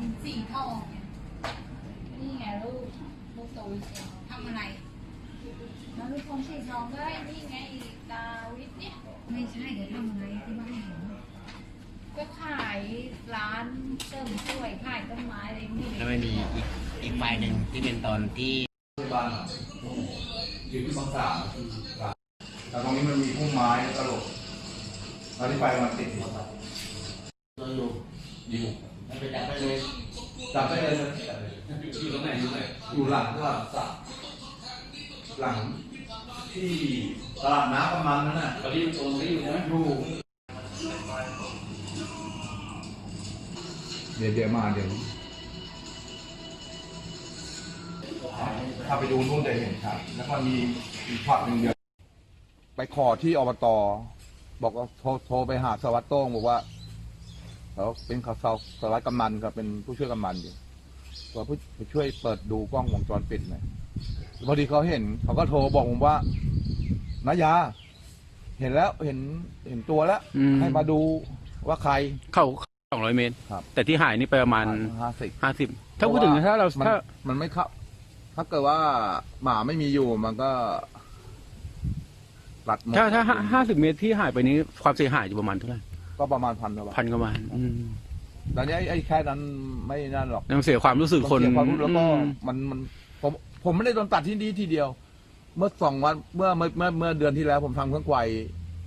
คนสีทองเนี่ยนี่ไงลูกลูกโตวิเศษทำอะไรแล้วลูกคนสีทองก็นี่ไงดาวิดเนี่ยไม่ใช่เดี๋ยวทำอะไรที่บ้านเห็นก็ขายร้านเสริมสวยขายต้นไม้อะไรนี่แล้วมันมีอีกอีกไฟล์หนึ่งที่เป็นตอนที่บ้านอยู่ที่บางสามแต่ตรงนี้มันมีพุ่มไม้ตลกตอนที่ไปมันติดอยู่อยู่ จับได้เลยอยู่ตรงไหนอยู่ไหนอยู่หลังหลังสระหลังที่ตลาดน้ำประมาณนั้นน่ะตอนนี้มันตรงนี้อยู่ใช่ไหมอยู่เดี๋ยวเดี๋ยวมาเดี๋ยวถ้าไปดูนู่นจะเห็นครับ แล้วก็มีอีกผักหนึ่งเดียวไปขอที่อบตบอกว่าโทรโทรไปหาสวัสดิ์โต้งบอกว่า เขาเป็นเขาสวัสดิ์กำนันครับเป็นผู้ช่วยกำนันอยู่ก็ผู้ไปช่วยเปิดดูกล้องวงจรปิดหน่อยพอดีเขาเห็นเขาก็โทรบอกผมว่านายา เห็นแล้วเห็นเห็นตัวแล้วอืม ให้มาดูว่าใคร เข้าสองร้อยเมตร ครับ แต่ที่หายนี่ไปประมาณห้าสิบ ห้าสิบถ้าพูดถึงถ้าเรามันถ้า มันไม่เข้าถ้าเกิดว่าหมาไม่มีอยู่มันก็ตัดหมดถ้าถ้าห้าสิบเมตรที่หายไปนี้ความเสียหายอยู่ประมาณเท่าไหร่ ก็ประมาณพันกว่าบาทพันกว่าบาทอืมตอนนี้ไอ้ไอ้แค่นั้นไม่นั่นหรอกยังเสียความรู้สึกคนเสียความรู้แล้วก็อืมมันมันผมผมไม่ได้โดนตัดที่นี้ทีเดียว เมื่อสองวันเมื่อเมื่อเมื่อเมื่อเดือนที่แล้ว ผมทำเครื่องไกว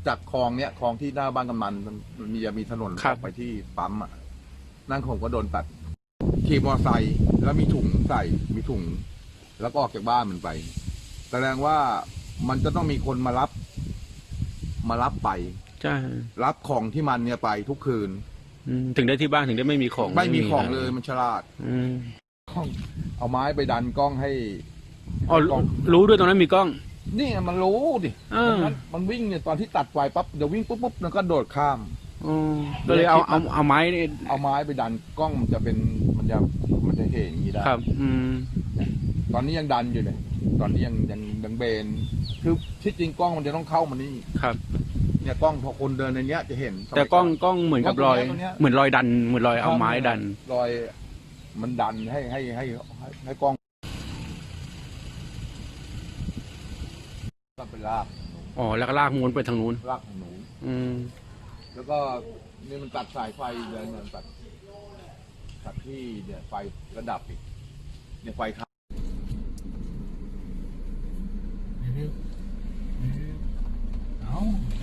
จากคลองเนี้ยคลองที่หน้าบ้านกำนันมันมันมีจะมีถนนออกไปที่ปั๊มอะนั่นผมก็โดนตัดขี่มอเตอร์ไซค์แล้วมีถุงใส่มีถุง แล้วก็ออกจากบ้านมันไป แสดงว่ามันจะต้องมีคนมารับ มารับไป ใช่รับของที่มันเนี่ยไปทุกคืน อืมถึงได้ที่บ้านถึงได้ไม่มีของไม่มีของเลยมันฉลาดอืมเอาไม้ไปดันกล้องให้อ๋อรู้ด้วยตรงนั้นมีกล้อง นี่มันรู้ดิเออ มันมันวิ่งเนี่ยตอนที่ตัดไฟปั๊บเดี๋ยววิ่งปุ๊บปุ๊บมันก็โดดข้ามอ๋อก็เลยเอาเอาเอาไม้นี่เอาไม้ไปดันกล้องมันจะเป็นมันจะมันจะเห็นอย่างนี้ได้ครับ อืม ตอนนี้ยังดันอยู่เลย ตอนนี้ยังยังยังเบนคือที่จริงกล้องมันจะต้องเข้ามานี่ครับ เนี่ยกล้องพอคนเดินในเนี้ยจะเห็นแต่กล้องกล้องเหมือนกับรอยตรงเนี้ยเหมือนรอยดัน เหมือนรอยเอาไม้ดัน รอยมันดันให้ให้ให้ให้ให้กล้องก็เป็นลากอ๋อ แล้วก็ลากม้วนไปทางนู้นลากของหนู อืม แล้วก็นี่มันตัดสายไฟเลยเนี่ยตัดตัดที่เนี่ยไฟระดับอีกเนี่ยไฟค้าง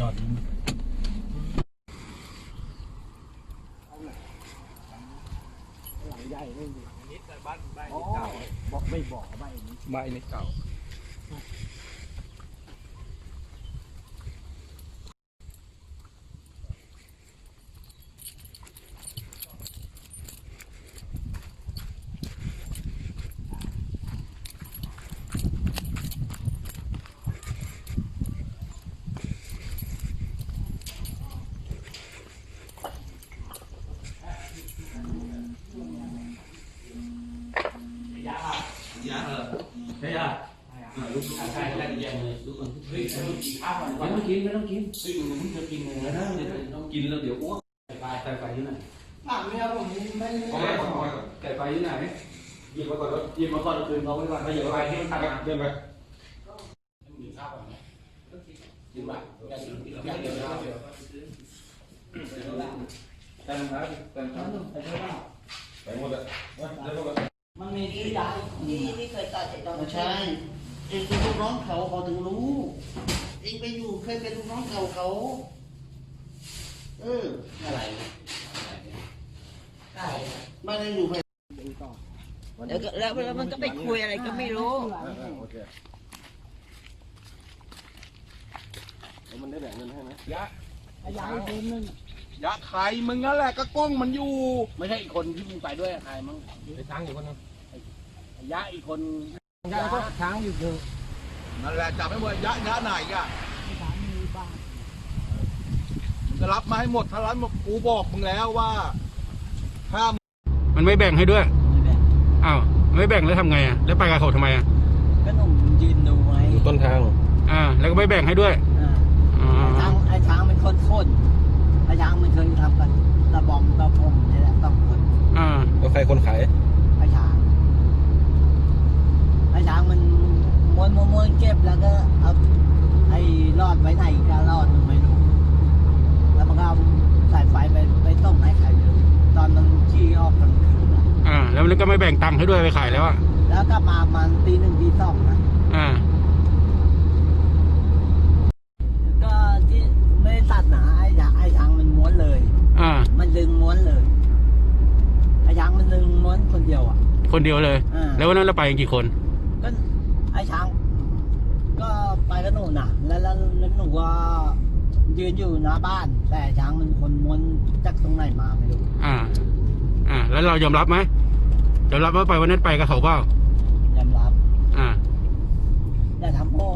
ยอดนี้ใหญ่ไม่ดีนิดแต่บ้านใบเก่าบอกไม่บอกใบนี้ใบนี้เก่า ไม่ต้องกินไม่ต้องกินเฮ้ยมึงจะกินเลยนะเดี๋ยวต้องกินแล้วเดี๋ยวอ้วกไก่ไก่ไฟที่ไหนถามเนี่ยผมไม่เอาไว้ก่อนเอาไว้ก่อนไก่ไฟที่ไหนหยิบมาก่อนแล้วหยิบมาก่อนคืนเขาไว้ก่อนไปหยิบไปที่มันตัดเดินไปกินข้าวก่อนไหมกินบ้างอยากกินอยากกินข้าวเดี๋ยวแต่งนะแต่งนะแต่งหมดเลยแต่งหมดเลยมันมีที่ย้ายที่ที่เคยตัดไอ้ตอนไม่ใช่ เองเป็นลูกน้องเขาเขาถึงรู้ เองไปอยู่เคยเป็นลูกน้องเก่าเขา เอออะไรไม่ได้อยู่ไปแล้วก็แล้วแล้วมันก็ไปคุยอะไรก็ไม่รู้ โอเคย้ายคนนึงยะใครมึงนั่นแหละก็กล้องมันอยู่ ไม่ใช่อีกคนที่มึงไปด้วยใครมั้งไปทางอยู่คนนึงยะอีกคน ย้ายก็ค้างอยู่เถอะนั่นแหละจับไม่หมดยะยะไหนอะมึงจะรับมาให้หมดถ้ารับหมดกูบอกมึงแล้วว่าห้ามมันไม่แบ่งให้ด้วยอ้าวไม่แบ่งแล้วทำไงอะแล้วไปกับเขาทำไมอะก็หนุ่มยืนดูไว้อยู่ต้นทาง อ่า แล้วก็ไม่แบ่งให้ด้วยอ่าอ๋อไอ้ช้างไอ้ช้างเป็นคนคนไอ้ช้างเป็นคนทำกันระบอมระพมนี่แหละต้องคนอ่าแล้วใครคนขาย ไอ้ช้างไอ้ช้างมันม้วนม้วนม้วนเก็บ แล้วก็เอาไอ้รอดไว้ไหนก็รอดมันไม่รู้แล้วมันก็เอาสายไฟไปไปต้มให้ใครไม่รู้ตอนมันขี่ออกกลางคืนอะอ่า แล้วมันก็ไม่แบ่งตังค์ให้ด้วยไปขายแล้วอะแล้วกลับมามันตีหนึ่งตีสองนะ อ่า ก็ที่ไม่ได้ตัดหนาไอ้ช้างไอ้ช้างมันม้วนเลย อ่า มันดึงม้วนเลยไอ้ช้างมันดึงม้วนคนเดียวอะคนเดียวเลย อ่าแล้ววันนั้นเราไปกันกี่คน ก็ไอ้ช้าง ก็ไปกับหนูน่ะแล้วแล้วแล้วหนูก็ยืนอยู่หน้าบ้าน แต่ช้างมันคนม้วนจากตรงไหนมาไม่รู้อ่า อ่า แล้วเรายอมรับไหมยอมรับว่าไปวันนั้นไปกับเขาเปล่ายอมรับ อ่าอย่าทำโอ้